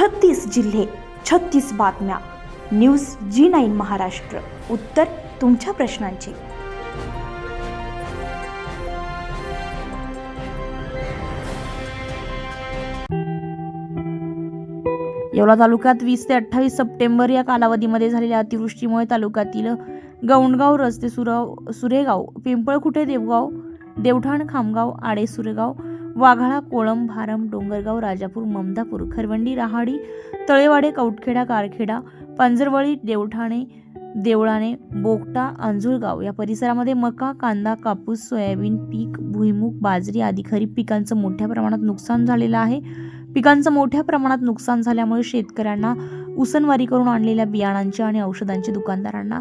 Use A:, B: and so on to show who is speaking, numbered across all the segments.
A: छत्तीस जिल्हे छत्तीस बातम्या. News G nine Maharashtra. उत्तर तुमच्या प्रश्नांची. येवला तालुक्यात वीस ते अठ्ठावीस सप्टेंबर या कालावधीमध्ये झालेल्या अतिवृष्टीमुळे तालुक्यातील गौंडगाव रस्ते सुरव सुरेगाव पिंपळखुटे देवगाव देवठाण खामगाव आडे सुरेगाव वाघाळा कोळम भारम डोंगरगाव राजापूर ममदापूर खरवंडी राहाडी तळेवाडे कौटखेडा कारखेडा पांजरवळी देवठाणे देवळाने बोगटा अंजुळगाव या परिसरामध्ये मका कांदा कापूस सोयाबीन पीक भुईमूग बाजरी आदी खरीप पिकांचं मोठ्या प्रमाणात नुकसान झालेलं आहे. पिकांचं मोठ्या प्रमाणात नुकसान झाल्यामुळे शेतकऱ्यांना उसनवारी करून आणलेल्या बियाणांचे आणि औषधांचे दुकानदारांना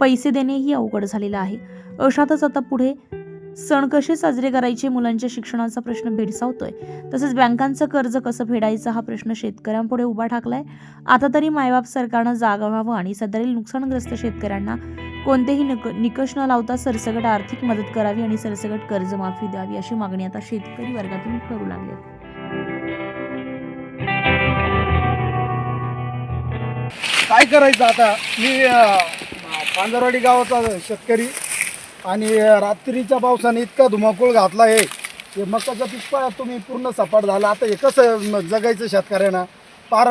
A: पैसे देणेही अवघड झालेलं आहे. अशातच आता पुढे सण कसे साजरे करायचे मुलांच्या शिक्षणाचा प्रश्न भेडसावतोय. तसेच बँकांचं कर्ज कसं फेडायचं हा प्रश्न शेतकऱ्यांपुढे उभा ठाकलाय. आता तरी मायबाप सरकारनं जागा व्हावं आणि सदरील नुकसानग्रस्त शेतकऱ्यांना कोणतेही निक निकष न लावता सरसगट आर्थिक मदत करावी आणि सरसगट कर्जमाफी द्यावी अशी मागणी आता शेतकरी वर्गातून करू लागली
B: काय करायचं आता? मी पांजरवाडी गावाचा शेतकरी. आणि रात्रीच्या पावसाने इतका धुमाकूळ घातला आहे हे मकाचं पीक पहा तुम्ही पूर्ण सपाट झालं. आता हे कसं जगायचं शेतकऱ्यांना? फार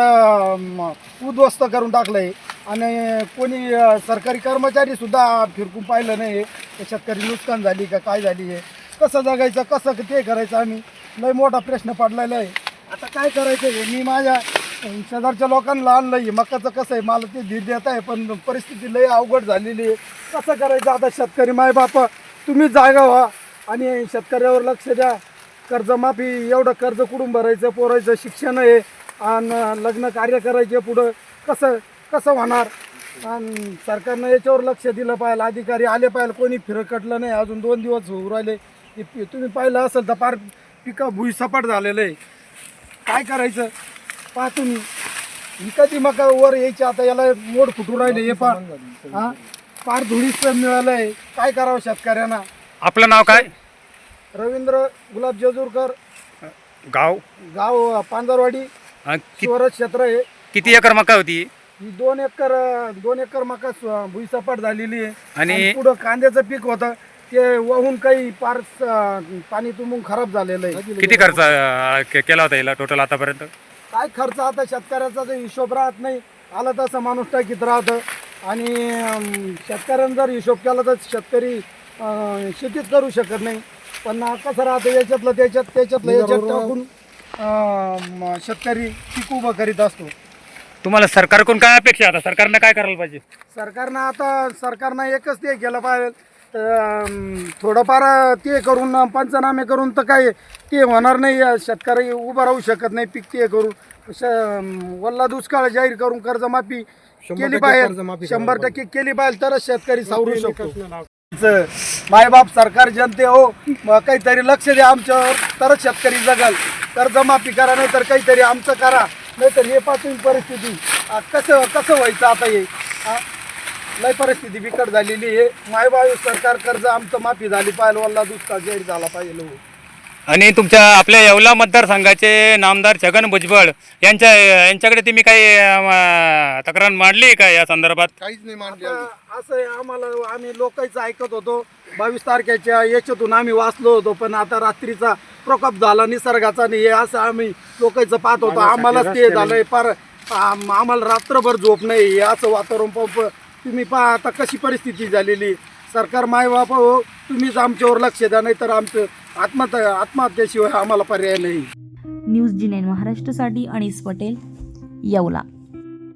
B: उद्ध्वस्त करून टाकलं आहे आणि कोणी सरकारी कर्मचारीसुद्धा फिरकून पाहिलं नाही आहे शेतकरी नुकसान झाली का काय झाली आहे कसं जगायचं कसं ते करायचं आम्ही? लय मोठा प्रश्न पडलेला आहे. आता काय करायचं हे? मी माझ्या शेजारच्या लोकांना आणलं आहे मकाचं कसं आहे? मला ते धीर देत आहे पण परिस्थिती लय अवघड झालेली आहे. कसं करायचं आता शेतकरी माय बापा तुम्ही जागा व्हा आणि शेतकऱ्यावर लक्ष द्या. कर्जमाफी एवढं कर्ज कुठून भरायचं पोरायचं शिक्षण आहे. आणि लग्न कार्य करायचे पुढं. कसं कसं होणार? आणि सरकारनं याच्यावर लक्ष दिलं पाहिजे अधिकारी आले पाहिजे कोणी फिरकटलं नाही. अजून दोन दिवस होऊ राहिले. तुम्ही पाहिलं असेल तर फार पिकं भुईसपाट झालेलं आहे. काय करायचं? पहा तुम्ही ही कधी मका वर यायची? आता याला मोड फुटून राहिले हे पा हा? फार धुळीच मिळालं आहे काय करावं शेतकऱ्यांना?
C: आपलं नाव काय?
B: रवींद्र गुलाब जेजूरकर.
C: गाव?
B: गाव पांजरवाडी.
C: कि-
B: शिवरज क्षेत्र आहे.
C: किती एकर मका होती?
B: ही दोन एकर दोन एकर मका स- भुईसपाट झालेली आहे.
C: आणि
B: पुढं कांद्याचं पीक होतं. ते वाहून काही पार स- पाणी तुंबून खराब झालेलं आहे.
C: किती खर्च अं, के- केला होता याला टोटल आतापर्यंत?
B: काय खर्च आता शेतकऱ्याचा जो हिशोब राहत नाही. आला तसं माणूस टाकीत राहतं. आणि शेतकऱ्यानं जर हिशोब केला तर शेतकरी शेतीच करू शकत नाही. पण कसं राहतं याच्यातलं त्याच्यात त्याच्यातलं याच्यात टाकून अं, शेतकरी पीक उभं करीत असतो.
C: तुम्हाला सरकारकडून काय अपेक्षा आहे? आता सरकारनं काय करायला पाहिजे?
B: सरकारनं आता सरकारनं एकच ते केलं पाहिजे. तर, थोडंफार ते करून पंचनामे करून तर काय ते होणार नाही. शेतकरी उभं राहू शकत नाही पीक ते करून श वल्ला दुष्काळ जाहीर करून कर्जमाफी केली पाहिजे. शंभर टक्के केली पाहिजे तरच शेतकरी सावरू शकतो. मायबाप सरकार जनते हो काहीतरी लक्ष द्या आमच्यावर तरच शेतकरी जगाल. कर्जमाफी करा नाही तर काहीतरी आमचं करा. नाहीतर हे पासून परिस्थिती. कसं कसं व्हायचं आता हे? लय परिस्थिती बिकट झालेली आहे. मायबाप सरकार कर्ज आमचं माफी झाली पाहिजे वल्ला दुष्काळ जाहीर झाला पाहिजे हो.
C: आणि तुमच्या आपल्या येवला मतदारसंघाचे नामदार छगन भुजबळ यांच्या यांच्याकडे तुम्ही काही अं, तक्रार मांडली का या संदर्भात?
D: काहीच नाही मानले
B: आता असं आहे आम्हाला आम्ही लोकांचं ऐकत होतो. बावीस तारखेच्या याच्यातून आम्ही वाचलो होतो पण आता रात्रीचा प्रकोप झाला निसर्गाचा नाही हे असं आम्ही लोकांचं पाहत होतो. आम्हालाच ते झालंय फार आम- आम्हाला रात्रभर झोप नाही हे असं वातावरण पाहून तुम्ही पहा आता कशी परिस्थिती झालेली? सरकार मायबाप हो तुम्हीच आमच्यावर लक्ष द्या नाही तर आमचं आत्महत्या आत्महत्याशिवाय आम्हाला पर्याय नाही.
A: न्यूज जी नाईन महाराष्ट्रासाठी अनिस पटेल येवला.